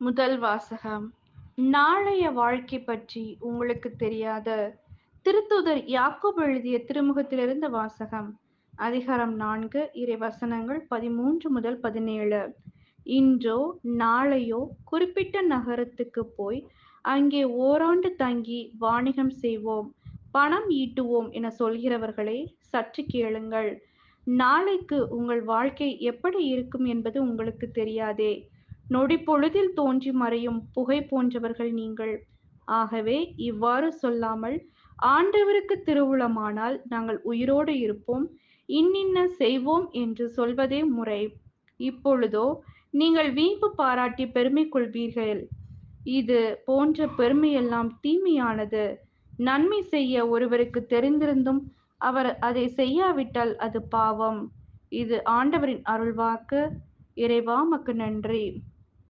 முதல் வாசகம். நாளைய வாழ்க்கை பற்றி உங்களுக்கு தெரியாத திருத்துதர் யாக்கோபு எழுதிய திருமுகத்திலிருந்து வாசகம். அதிகாரம் நான்கு இறை வசனங்கள் பதிமூன்று முதல் பதினேழு. இன்றோ நாளையோ குறிப்பிட்ட நகரத்துக்கு போய் அங்கே ஓராண்டு தங்கி வாணிகம் செய்வோம் பணம் ஈட்டுவோம் என சொல்கிறவர்களே சற்று கேளுங்கள். நாளைக்கு உங்கள் வாழ்க்கை எப்படி இருக்கும் என்பது உங்களுக்கு தெரியாதே. நொடி பொழுதில் தோன்றி மறையும் புகை போன்றவர்கள் நீங்கள். ஆகவே இவ்வாறு சொல்லாமல் ஆண்டவருக்கு திருவுளமானால் நாங்கள் உயிரோடு இருப்போம் இன்னின்ன செய்வோம் என்று சொல்வதே முறை. இப்பொழுதோ நீங்கள் வீம்பு பாராட்டி பெருமை கொள்வீர்கள். இது போன்ற பெருமையெல்லாம் தீமையானது. நன்மை செய்ய ஒருவருக்கு தெரிந்திருந்தும் அவர் அதை செய்யாவிட்டால் அது பாவம். இது ஆண்டவரின் அருள்வாக்கு. இறைவா மக்கு நன்றி.